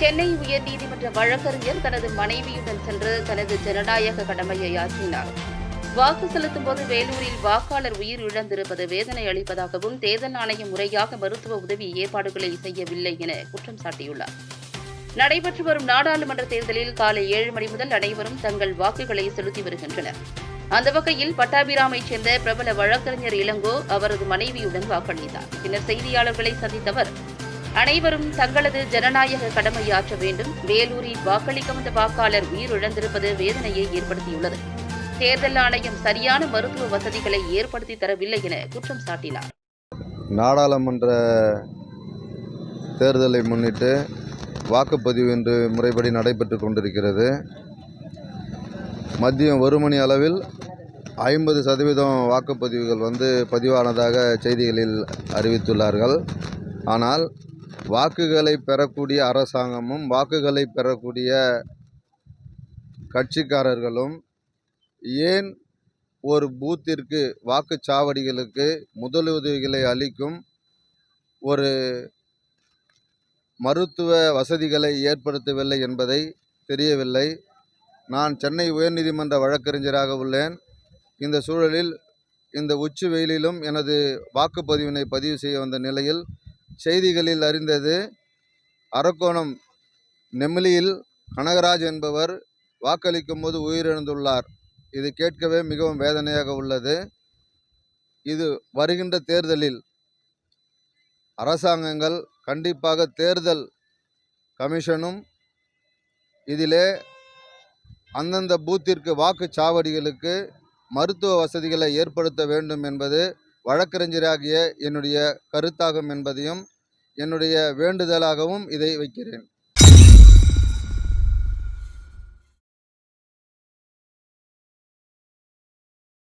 சென்னை உயர்நீதிமன்ற வழக்கறிஞர் தனது மனைவியுடன் சென்று தனது ஜனநாயக கடமையை ஆற்றினார். வாக்கு செலுத்தும் போது வேலூரில் வாக்காளர் உயிர் இழந்திருப்பது வேதனை அளிப்பதாகவும் தேர்தல் ஆணையம் முறையாக மருத்துவ உதவி ஏற்பாடுகளை செய்யவில்லை என குற்றம் சாட்டியுள்ளார். நடைபெற்று வரும் நாடாளுமன்ற தேர்தலில் காலை ஏழு மணி முதல் அனைவரும் தங்கள் வாக்குகளை செலுத்தி வருகின்றனர். அந்த வகையில் பட்டாபிராமைச் சேர்ந்த பிரபல வழக்கறிஞர் இளங்கோ அவரது மனைவியுடன் வாக்களித்தார். பின்னர் செய்தியாளர்களை சந்தித்த அவர் அனைவரும் தங்களது ஜனநாயக கடமையாற்ற வேண்டும். வேலூரில் வாக்களிக்க வந்த வாக்காளர் உயிரிழந்திருப்பது வேதனையை ஏற்படுத்தியுள்ளது. தேர்தல் ஆணையம் சரியான மருத்துவ வசதிகளை ஏற்படுத்தி தரவில்லை என குற்றம் சாட்டினார். நாடாளுமன்ற தேர்தலை முன்னிட்டு வாக்குப்பதிவு இன்று முறைப்படி நடைபெற்று கொண்டிருக்கிறது. மதியம் ஒரு மணி அளவில் ஐம்பது சதவீதம் வாக்குப்பதிவுகள் வந்து பதிவானதாக செய்திகளில் அறிவித்துள்ளார்கள். ஆனால் வாக்குகளை பெறக்கூடிய அரசாங்கமும் வாக்குகளை பெறக்கூடிய கட்சிக்காரர்களும் ஏன் ஒரு பூத்திற்கு வாக்குச்சாவடிகளுக்கு முதலுதவிகளை அளிக்கும் ஒரு மருத்துவ வசதிகளை ஏற்படுத்தவில்லை என்பதை தெரியவில்லை. நான் சென்னை உயர்நீதிமன்ற வழக்கறிஞராக உள்ளேன். இந்த சூழலில் இந்த உச்சி வெயிலிலும் எனது வாக்குப்பதிவினை பதிவு செய்ய வந்த நிலையில் செய்திகளில் அறிந்தது அரக்கோணம் நெமிலியில் கனகராஜ் என்பவர் வாக்களிக்கும் போது உயிரிழந்துள்ளார். இது கேட்கவே மிகவும் வேதனையாக உள்ளது. இது வருகின்ற தேர்தலில் அரசாங்கங்கள் கண்டிப்பாக தேர்தல் கமிஷனும் இதிலே அந்தந்த பூத்திற்கு வாக்குச்சாவடிகளுக்கு மருத்துவ வசதிகளை ஏற்படுத்த வேண்டும் என்பது வழக்கறிஞராகிய என்னுடைய கருத்தாகும் என்பதையும் என்னுடைய வேண்டுதலாகவும் இதை வைக்கிறேன்.